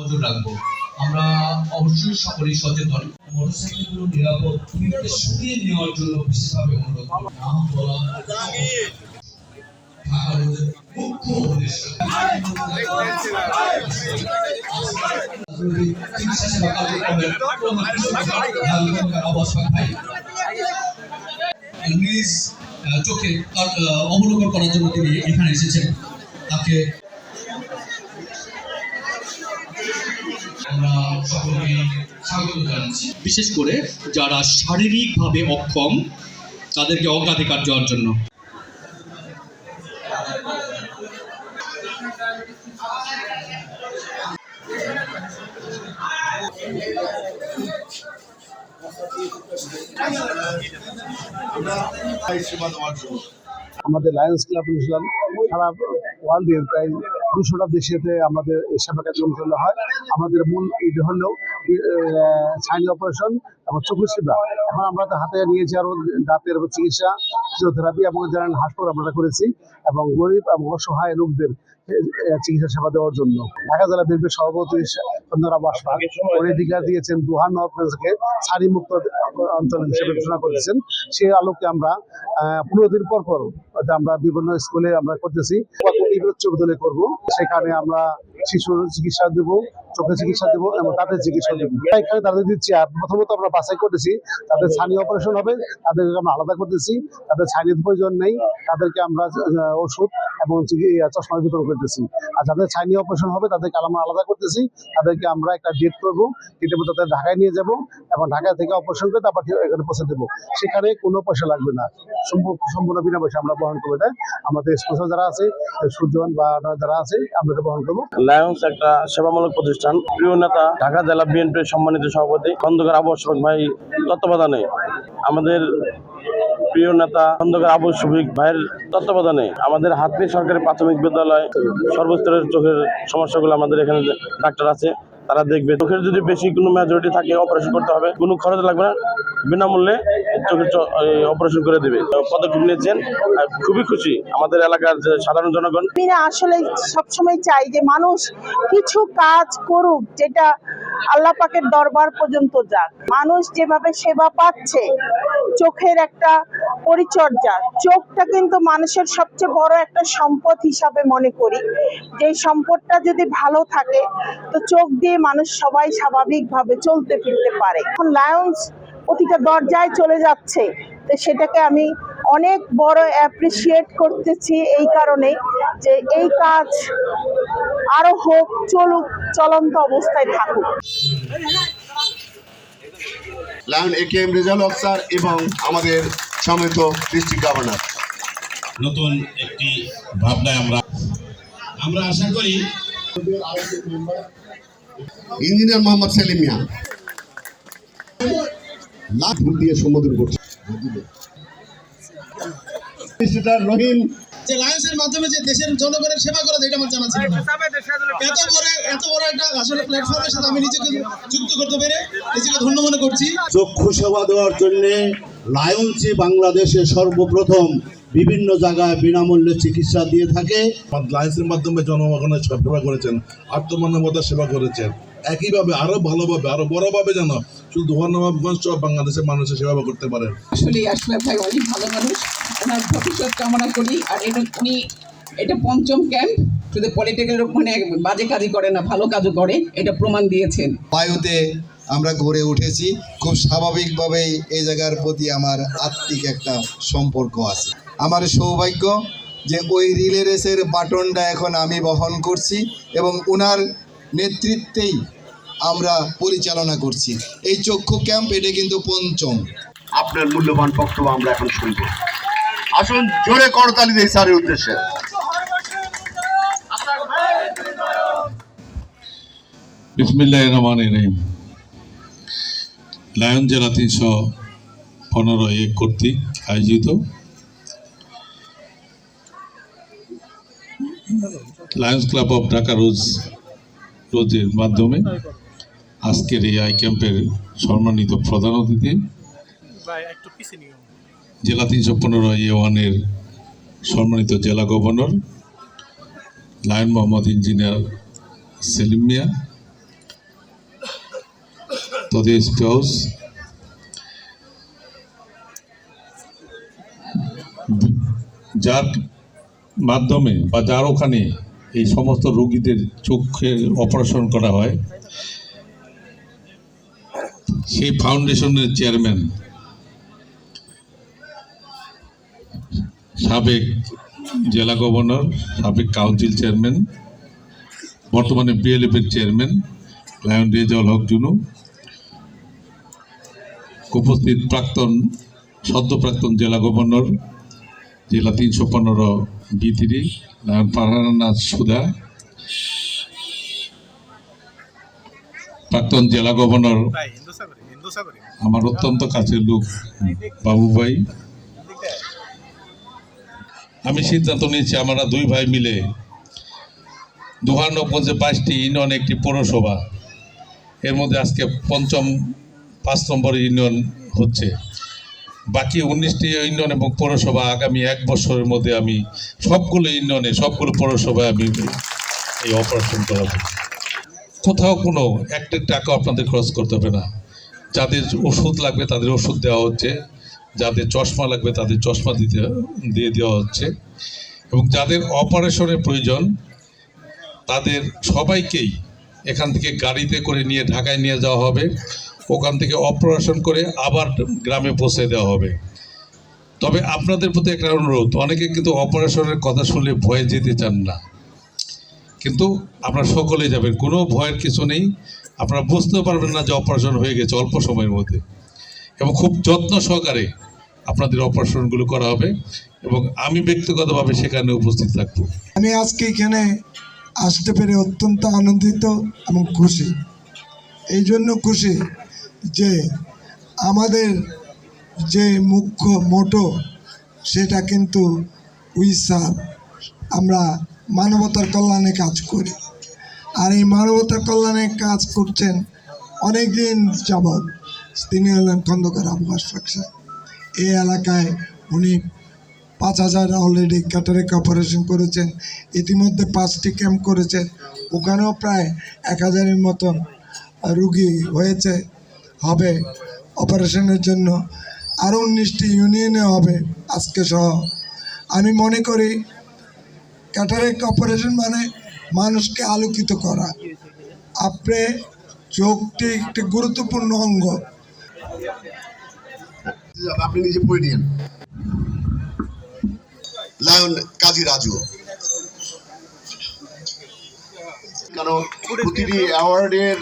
নজর রাখব। আমরা অবশ্যই সকলেই সচেতন। মোটরসাইকেলগুলো নিরাপদ সরিয়ে নেওয়ার জন্য বিশেষভাবে অনুরোধ নাম বলা চোখে অবলোকন করার জন্য তিনি এখানে এসেছেন। তাকে আমরা সকলকে স্বাগত জানাচ্ছি। বিশেষ করে যারা শারীরিকভাবে অক্ষম তাদেরকে অগ্রাধিকার দেওয়ার জন্য। আমাদের লায়ন্স ক্লাব ইসলাম সারা ওয়ার্ল্ডের প্রায় দুশোটা দেশেতে আমাদের এই সেবা কার্যক্রম হয়। আমাদের মূল এটা হলো সাইন অপারেশন এবং এখন আমরা হাতে নিয়েছি দাঁতের চিকিৎসা, ফিজিওথেরাপি এবং হাসপাতাল আমরা করেছি এবং গরিব এবং অসহায় লোকদের চিকিৎসা সেবা দেওয়ার জন্য। ঢাকা জেলা সভাপতি উনি দিয়েছেন নবাবগঞ্জকে মুক্ত অঞ্চল হিসেবে ঘোষণা করেছেন। সেই আলোকে আমরা পনেরো দিন পর পর আমরা বিভিন্ন স্কুলে আমরা করতেছি। দলে করব। সেখানে আমরা শিশুর চিকিৎসা দেবো, চোখের চিকিৎসা দেবো এবং তাদের চিকিৎসা দেবো। এখানে তাদের দিচ্ছি। প্রথমত আমরা বাছাই করতেছি। তাদের ছানি অপারেশন হবে, তাদেরকে আমরা আলাদা করতেছি। তাদের ছানির প্রয়োজন নেই, তাদেরকে আমরা ওষুধ এবং চশমা বিতরণ করতেছি। আর যাদের ছানি অপারেশন হবে, তাদেরকে আমরা আলাদা করতেছি। তাদেরকে আমরা একটা ডেট করব ডেটের মধ্যে তাদের ঢাকায় নিয়ে যাব এবং ঢাকা থেকে অপারেশন করে তারপর এখানে পৌঁছে দেবো। সেখানে কোনো পয়সা লাগবে না। সম্পূর্ণ বিনা পয়সা আমরা বহন করব এটা। আমাদের স্পন্সর যারা আছে সুজন বা যারা আছে, আমরা বহন করব। লায়ন্স একটা সেবামূলক প্রতিষ্ঠান। প্রিয় নেতা, ঢাকা জেলা বিএনপির সম্মানিত সভাপতি খন্দকার আবু ভাই তত্ত্বাবধানে। আমাদের প্রিয় নেতা খন্দকার আবু শফিক ভাইয়ের তত্ত্বাবধানে আমাদের হাতনি সরকারি প্রাথমিক বিদ্যালয় সর্বস্তরের চোখের সমস্যাগুলো আমাদের এখানে ডাক্তার আছে, তারা দেখবে। চোখের যদি বেশি কোনো মেজরিটি থাকে অপারেশন করতে হবে, কোনো খরচ লাগবে না। বিনামূল্যে চোখের অপারেশন করে দেবে। পদক্ষেপ নিয়েছেন খুবই খুশি আমাদের এলাকার যে সাধারণ জনগণ। আসলে সবসময় চাই যে মানুষ কিছু কাজ করুক, যেটা আল্লাহ পাকের দরবার পর্যন্ত যাক। মানুষ যেভাবে সেবা পাচ্ছে, চোখের একটা পরিচর্যা, চোখটা কিন্তু মানুষের সবচেয়ে বড় একটা সম্পদ হিসাবে মনে করি। যে সম্পদটা যদি ভালো থাকে, তো চোখ দিয়ে মানুষ সবাই স্বাভাবিকভাবে চলতে ফিরতে পারে। এখন লায়ন্স প্রতিটা দরজায় চলে যাচ্ছে, তো সেটাকে আমি অনেক বড় অ্যাপ্রিসিয়েট করতেছি এই কারণে যে এই কাজ আরও হোক চলুক চলন্ত অবস্থায় থাকুক। Lion A K M Rezal officer এবং আমাদের সমিত ডিস্ট্রিক্ট গভর্নর। নতুন একটি ভাবনায় আমরা আমরা আশা করি ইঞ্জিনিয়ার মোহাম্মদ সেলিম মিয়া। লাখ দিয়ে সম্বোধন করছে। রহিম যে লায়ন্সের মাধ্যমে যে দেশের জনগণের সেবা করা যায় এটা আমার জানা ছিল এত বড় এত বড় একটা আসলে প্ল্যাটফর্মের সাথে আমি নিজেকে যুক্ত করতে পেরে নিজেকে ধন্য মনে করছি। চক্ষু সেবা দেওয়ার জন্য লায়ন্সই বাংলাদেশে সর্বপ্রথম বিভিন্ন জায়গায় বিনামূল্যে চিকিৎসা দিয়ে থাকে। লাইন্সের মাধ্যমে জনগণের সেবা করেছেন আত্মমানবতার সেবা করেছেন। একইভাবে আরও ভালোভাবে আরও বড়ভাবে যেন শুধু ধর্মনবাবগঞ্জ সব বাংলাদেশের মানুষের সেবা করতে পারেন আসলে আশরাফ ভাই অনেক ভালো মানুষ। ওনার ভবিষ্যৎ কামনা করি। আর এটা উনি এটা পঞ্চম ক্যাম্প শুধু পলিটিক্যাল মানে বাজে কাজই করে না ভালো কাজও করে এটা প্রমাণ দিয়েছেন। বায়ুতে আমরা গড়ে উঠেছি খুব স্বাভাবিকভাবেই এই জায়গার প্রতি আমার আত্মিক একটা সম্পর্ক আছে। আমার সৌভাগ্য যে ওই রিলে রেসের বাটনটা এখন আমি বহন করছি এবং ওনার নেতৃত্বেই আমরা পরিচালনা করছি। এই চক্ষু ক্যাম্প এটা কিন্তু পঞ্চম। আপনার মূল্যবান বক্তব্য আমরা এখন শুনব। আসুন জোরে করতালি দিই স্যারের উদ্দেশ্যে। বিসমিল্লাহ রহমান রহিম। লায়ন জেলা তিনশো পনেরো এ কর্তৃক আয়োজিত lions club of Dhaka rose রোজের মাধ্যমে আজকের এই আই ক্যাম্পের সম্মানিত প্রধান অতিথি জেলা তিনশো পনেরো এ ওয়ানের সম্মানিত জেলা governor, lion Mohammad engineer Selim Mia তোদের স্পাউস যার মাধ্যমে বা যার ওখানে এই সমস্ত রোগীদের চোখের অপারেশন করা হয়, সেই ফাউন্ডেশনের চেয়ারম্যান সাবেক জেলা গভর্নর সাবেক কাউন্সিল চেয়ারম্যান বর্তমানে বিএলএফ এর চেয়ারম্যান লায়ন রেজাউল হক জুনু। উপস্থিত প্রাক্তন সদ্য প্রাক্তন জেলা গভর্নর জেলা তিনশো পনেরো বিতিরি লায়ন ফারহানাজ সুদা প্রাক্তন জেলা গভর্নর আমার অত্যন্ত কাছের লোক বাবু ভাই আমি সিদ্ধান্ত নিয়েছি, আমরা দুই ভাই মিলে দুহানগঞ্জে বাইশটি ইউনিয়ন, একটি পৌরসভা। এর মধ্যে আজকে পঞ্চম, পাঁচ নম্বর ইউনিয়ন হচ্ছে। বাকি উনিশটি ইউনিয়ন এবং পৌরসভা আগামী এক বছরের মধ্যে আমি সবগুলো ইউনিয়নে, সবগুলো পৌরসভায় আমি এই অপারেশন করাবো কোথাও কোনো একটা টাকা আপনাদের খরচ করতে হবে না। যাদের ওষুধ লাগবে তাদের ওষুধ দেওয়া হচ্ছে। যাদের চশমা লাগবে তাদের চশমা দিতে, দিয়ে দেওয়া হচ্ছে। এবং যাদের অপারেশনের প্রয়োজন, তাদের সবাইকেই এখান থেকে গাড়িতে করে নিয়ে ঢাকায় নিয়ে যাওয়া হবে। ওখান থেকে অপারেশন করে আবার গ্রামে পৌঁছে দেওয়া হবে। তবে আপনাদের প্রতি একটা অনুরোধ, অনেকে কিন্তু অপারেশনের কথা শুনলে ভয়ে যেতে চান না। কিন্তু আপনারা সকলে যাবেন, কোনো ভয়ের কিছু নেই। আপনারা বুঝতেও পারবেন না যে অপারেশন হয়ে গেছে অল্প সময়ের মধ্যে। এবং খুব যত্ন সহকারে আপনাদের অপারেশনগুলো করা হবে এবং আমি ব্যক্তিগতভাবে সেখানে উপস্থিত থাকব। আমি আজকে এখানে আসতে পেরে অত্যন্ত আনন্দিত এবং খুশি। এই জন্য খুশি যে আমাদের যে মুখ্য মোটো, সেটা কিন্তু উই উইসার আমরা মানবতার কল্যাণে কাজ করি। আর এই মানবতার কল্যাণে কাজ করছেন অনেক দিন যাবৎ। তিনি হলেন খন্দকার আব্বাস ফাকসা এই এলাকায় উনি পাঁচ হাজার অলরেডি ক্যাটারেক অপারেশন করেছেন। ইতিমধ্যে পাঁচটি ক্যাম্প করেছেন। ওখানেও প্রায় এক হাজারের মতন রুগী হয়েছে। হবে অপারেশনের জন্য আরও উনিশটি ইউনিয়নে হবে আজকে সহ। আমি মনে করি ক্যাটারেক অপারেশন মানে মানুষকে আলোকিত করা। আপনি চোখটি একটি গুরুত্বপূর্ণ অঙ্গ। আপনি নিজে পড়ে নিন লায়ন কাজী রাজু। কারণ প্রতিটি অ্যাওয়ার্ডের